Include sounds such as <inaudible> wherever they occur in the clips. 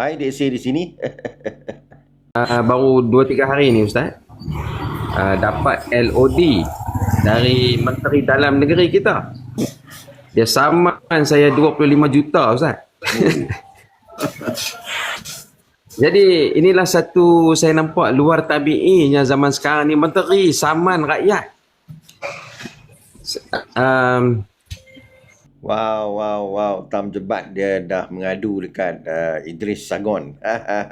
Hai Dek di sini. uh, baru 2-3 hari ni Ustaz uh, dapat LOD dari Menteri Dalam Negeri kita. Dia saman saya 25 juta Ustaz. <laughs> Jadi inilah satu saya nampak luar tabi'inya zaman sekarang ni menteri saman rakyat. Um, Wow, wow, wow. Tam jebat dia dah mengadu dekat uh, Idris Sagon.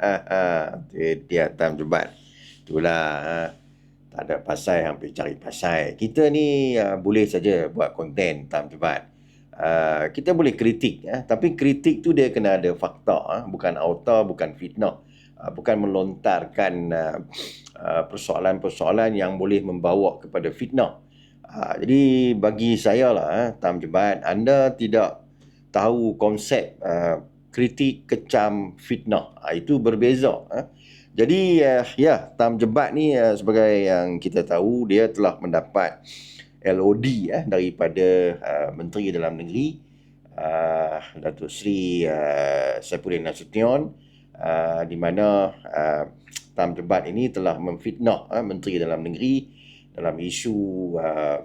<laughs> dia, dia tam jebat. Itulah. Uh, tak ada pasai hampir cari pasai. Kita ni uh, boleh saja buat konten tam jebat. Uh, kita boleh kritik. Uh, tapi kritik tu dia kena ada fakta. Uh, bukan auto, bukan fitnah. Uh, bukan melontarkan uh, uh, persoalan-persoalan yang boleh membawa kepada fitnah. Ha, jadi bagi saya lah, eh, Tam Jebat, anda tidak tahu konsep uh, kritik, kecam, fitnah. Ha, itu berbeza. Eh. Jadi uh, ya, Tam Jebat ni uh, sebagai yang kita tahu, dia telah mendapat LOD eh, daripada uh, Menteri Dalam Negeri, uh, Datuk Seri uh, Saifuddin Nasution, uh, di mana uh, Tam Jebat ini telah memfitnah uh, Menteri Dalam Negeri dalam isu uh,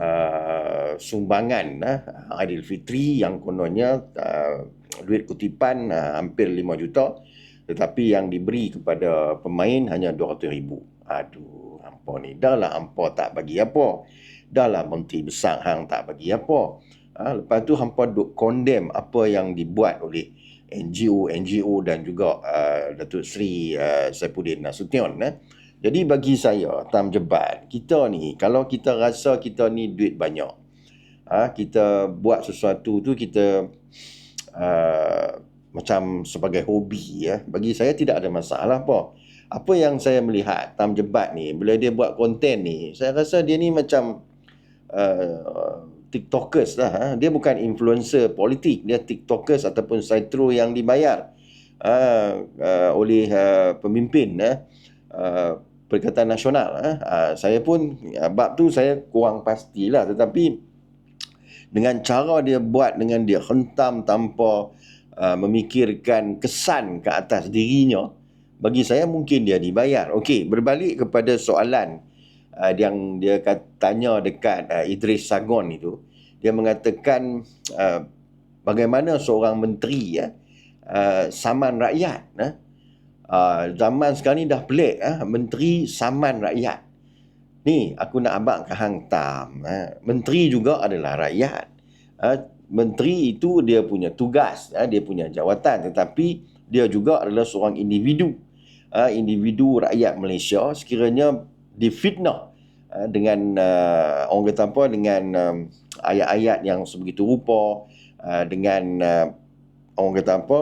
uh, sumbangan uh, Aidilfitri yang kononnya uh, duit kutipan uh, hampir 5 juta tetapi yang diberi kepada pemain hanya 200 ribu. Aduh, hampa ni. Dah lah hampa tak bagi apa. Dah lah menteri besar hang tak bagi apa. Ha, lepas tu hampa duk condemn apa yang dibuat oleh NGO, NGO dan juga uh, Datuk Seri uh, Saifuddin Nasution. Eh. Jadi bagi saya, Tam Jebat, kita ni, kalau kita rasa kita ni duit banyak, ha, kita buat sesuatu tu kita uh, macam sebagai hobi, ya. bagi saya tidak ada masalah apa. Apa yang saya melihat Tam Jebat ni, bila dia buat konten ni, saya rasa dia ni macam uh, TikTokers lah. Ha. Dia bukan influencer politik, dia TikTokers ataupun saitro yang dibayar uh, uh, oleh uh, pemimpin. Uh, Perikatan Nasional. Eh. Uh, saya pun uh, bab tu saya kurang pastilah tetapi dengan cara dia buat dengan dia hentam tanpa uh, memikirkan kesan ke atas dirinya bagi saya mungkin dia dibayar. Okey, berbalik kepada soalan uh, yang dia tanya dekat uh, Idris Sagon itu, dia mengatakan uh, bagaimana seorang menteri ya uh, saman rakyat uh, uh, zaman sekarang ni dah pelik eh? menteri saman rakyat ni aku nak abang ke hang tam eh? menteri juga adalah rakyat uh, menteri itu dia punya tugas uh, dia punya jawatan tetapi dia juga adalah seorang individu uh, individu rakyat Malaysia sekiranya difitnah uh, dengan uh, orang kata apa dengan um, ayat-ayat yang sebegitu rupa uh, dengan uh, orang kata apa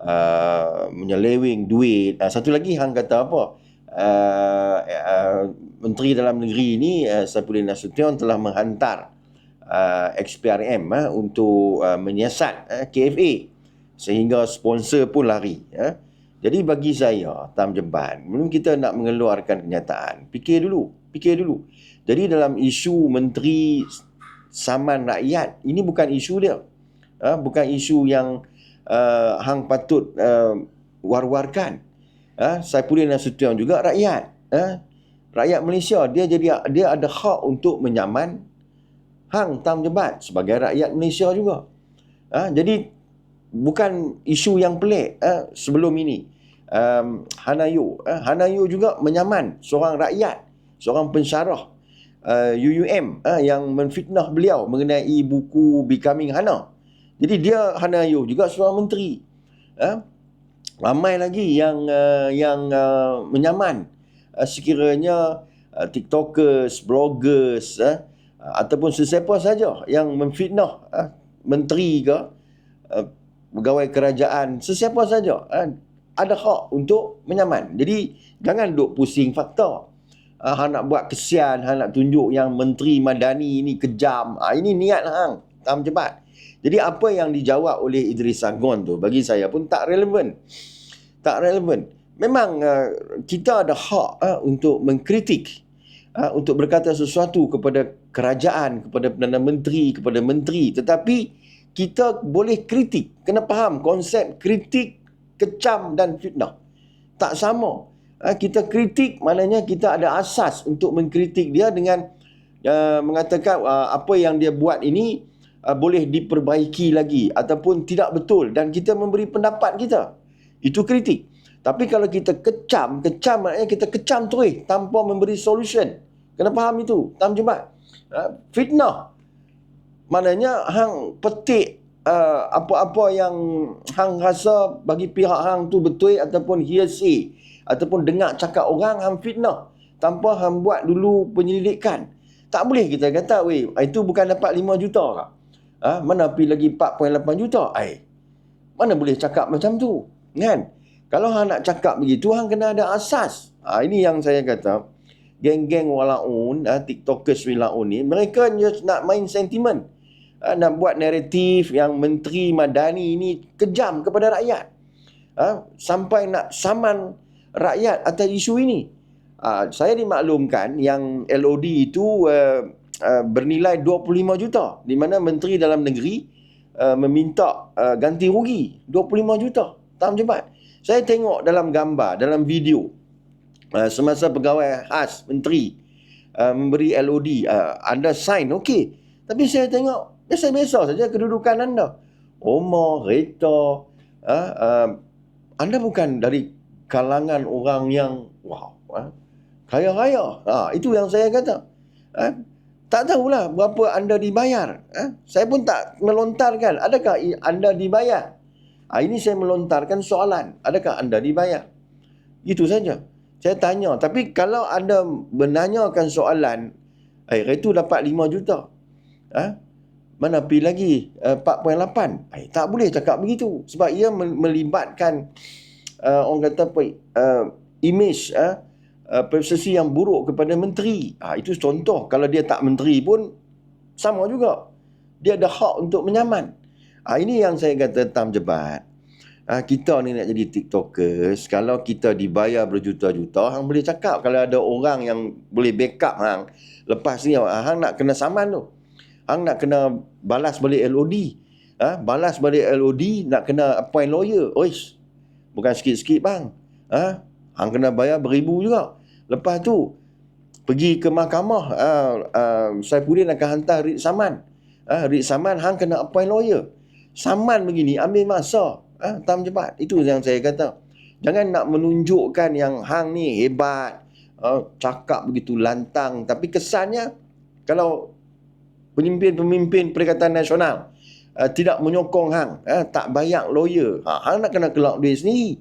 uh, menyeleweng duit. Uh, satu lagi hang kata apa? Uh, uh, Menteri Dalam Negeri ni uh, Saifuddin Nasution telah menghantar uh, XPRM uh, untuk uh, menyiasat uh, KFA sehingga sponsor pun lari. Uh. Jadi bagi saya, Tam Jeban, belum kita nak mengeluarkan kenyataan, fikir dulu, fikir dulu. Jadi dalam isu Menteri Saman Rakyat, ini bukan isu dia. Uh, bukan isu yang uh, hang patut uh, war-warkan. Uh, Saifuddin Nasution juga rakyat. Uh, rakyat Malaysia dia jadi dia ada hak untuk menyaman hang tam jebat sebagai rakyat Malaysia juga. Uh, jadi bukan isu yang pelik uh, sebelum ini. Um, Hanayo, uh, Hanayo juga menyaman seorang rakyat, seorang pensyarah uh, UUM uh, yang menfitnah beliau mengenai buku Becoming Hana. Jadi dia Hana Ayuh juga seorang menteri. Ha? Ramai lagi yang uh, yang uh, menyaman uh, sekiranya uh, TikTokers, bloggers uh, ataupun sesiapa saja yang memfitnah uh, menteri ke uh, pegawai kerajaan, sesiapa saja uh, ada hak untuk menyaman. Jadi jangan duk pusing fakta. Uh, hang nak buat kesian, hang nak tunjuk yang menteri madani ni kejam. Uh, ini niat hang. Tam cepat. Jadi apa yang dijawab oleh Idris Sagon tu bagi saya pun tak relevan. Tak relevan. Memang uh, kita ada hak uh, untuk mengkritik uh, untuk berkata sesuatu kepada kerajaan, kepada Perdana Menteri, kepada menteri tetapi kita boleh kritik. Kena faham konsep kritik kecam dan fitnah. Tak sama. Ha, kita kritik maknanya kita ada asas untuk mengkritik dia dengan uh, mengatakan uh, apa yang dia buat ini uh, boleh diperbaiki lagi ataupun tidak betul dan kita memberi pendapat kita. Itu kritik. Tapi kalau kita kecam, kecam maknanya kita kecam terus tanpa memberi solution. Kena faham itu. Tam Jumat. Uh, fitnah. Maknanya hang petik uh, apa-apa yang hang rasa bagi pihak hang tu betul ataupun hearsay ataupun dengar cakap orang hang fitnah tanpa hang buat dulu penyelidikan. Tak boleh kita kata, weh, itu bukan dapat 5 juta kah? Ha? Mana pergi lagi 4.8 juta? Ay, mana boleh cakap macam tu? Kan? Kalau hang nak cakap begitu, hang kena ada asas. Ha, ini yang saya kata, geng-geng walaun, ha, tiktokers walaun ni, mereka just nak main sentimen. Ha, nak buat naratif yang Menteri Madani ini kejam kepada rakyat. Ha, sampai nak saman rakyat atas isu ini. Uh, saya dimaklumkan yang LOD itu uh, uh, bernilai 25 juta di mana Menteri Dalam Negeri uh, meminta uh, ganti rugi 25 juta. Tak cepat. Saya tengok dalam gambar, dalam video uh, semasa pegawai khas menteri uh, memberi LOD, uh, anda sign okey. Tapi saya tengok biasa-biasa saja kedudukan anda. Omar, Rita, uh, uh, anda bukan dari kalangan orang yang wow, uh, Kaya raya. Ha, itu yang saya kata. Ha? Tak tahulah berapa anda dibayar. Ha? Saya pun tak melontarkan. Adakah anda dibayar? Ha, ini saya melontarkan soalan. Adakah anda dibayar? Itu saja. Saya tanya. Tapi kalau anda menanyakan soalan, eh, itu dapat 5 juta. Ha? Mana pergi lagi uh, 4.8? Eh, tak boleh cakap begitu. Sebab ia melibatkan uh, orang kata apa, uh, image uh, uh, persepsi yang buruk kepada menteri. Ha, itu contoh. Kalau dia tak menteri pun sama juga. Dia ada hak untuk menyaman. Ha, ini yang saya kata tam jebat. Ha, kita ni nak jadi tiktokers. Kalau kita dibayar berjuta-juta, hang boleh cakap. Kalau ada orang yang boleh backup hang. Lepas ni, hang nak kena saman tu. Hang nak kena balas balik LOD. Ha, balas balik LOD, nak kena appoint lawyer. Oish, bukan sikit-sikit bang. Ha, Hang kena bayar beribu juga. Lepas tu, pergi ke mahkamah, uh, uh, Saifuddin akan hantar writ saman. Uh, writ saman, hang kena appoint lawyer. Saman begini, ambil masa. Uh, tam cepat. Itu yang saya kata. Jangan nak menunjukkan yang hang ni hebat. Uh, cakap begitu lantang. Tapi kesannya, kalau pemimpin-pemimpin Perikatan Nasional uh, tidak menyokong hang, uh, tak bayar lawyer, uh, hang nak kena kelak duit sendiri.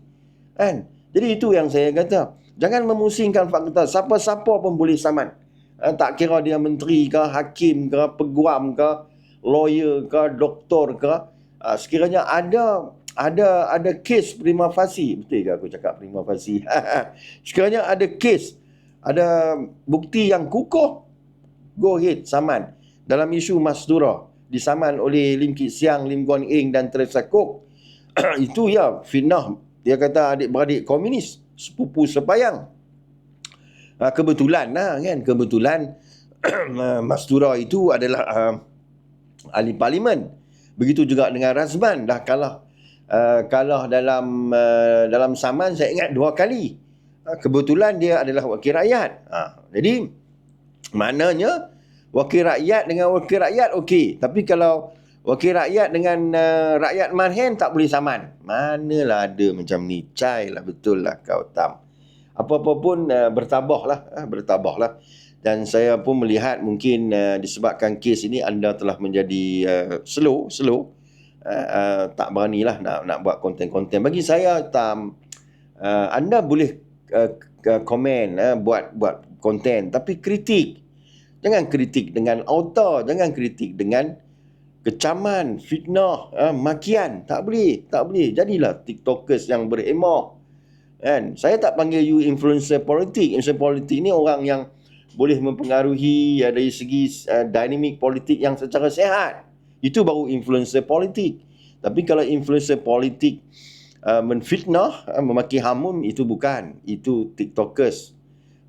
Kan? Jadi itu yang saya kata. Jangan memusingkan fakta. Siapa-siapa pun boleh saman. Eh, tak kira dia menteri ke, hakim ke, peguam ke, lawyer ke, doktor ke. Eh, sekiranya ada ada ada kes prima facie. Betul ke aku cakap prima facie? <laughs> sekiranya ada kes, ada bukti yang kukuh, go ahead, saman. Dalam isu Masdura, disaman oleh Lim Kit Siang, Lim Guan Eng dan Teresa Kok. <clears throat> itu ya fitnah dia kata adik-beradik komunis, sepupu sepayang. Ha, kebetulan lah kan, kebetulan <clears throat> Mas Tura itu adalah uh, ahli parlimen. Begitu juga dengan Razman dah kalah uh, kalah dalam uh, dalam saman saya ingat dua kali. Uh, kebetulan dia adalah wakil rakyat. Ha, jadi maknanya wakil rakyat dengan wakil rakyat okey, tapi kalau Wakil rakyat dengan uh, rakyat marhen tak boleh saman. Manalah ada macam ni. Cai lah betul lah kau tam. Apa-apa pun uh, bertabahlah. Uh, bertabahlah. Dan saya pun melihat mungkin uh, disebabkan kes ini anda telah menjadi uh, slow. Slow. Uh, uh, tak beranilah nak, nak buat konten-konten. Bagi saya tam. Uh, anda boleh uh, komen uh, buat buat konten. Tapi kritik. Jangan kritik dengan auto. Jangan kritik dengan kecaman, fitnah, ha, makian. Tak boleh, tak boleh. Jadilah tiktokers yang berhemah. Kan? Saya tak panggil you influencer politik. Influencer politik ni orang yang boleh mempengaruhi ya, dari segi uh, dinamik politik yang secara sehat. Itu baru influencer politik. Tapi kalau influencer politik uh, menfitnah, uh, memaki hamun, itu bukan. Itu tiktokers.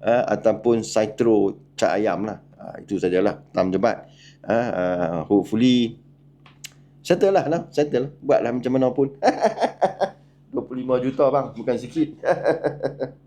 Uh, ataupun saitro cak ayam lah. Uh, itu sajalah. Tam jebat. Uh, uh, hopefully Settle lah, lah. settle. Buatlah macam mana pun. <laughs> 25 25 juta bang, bukan sikit. <laughs>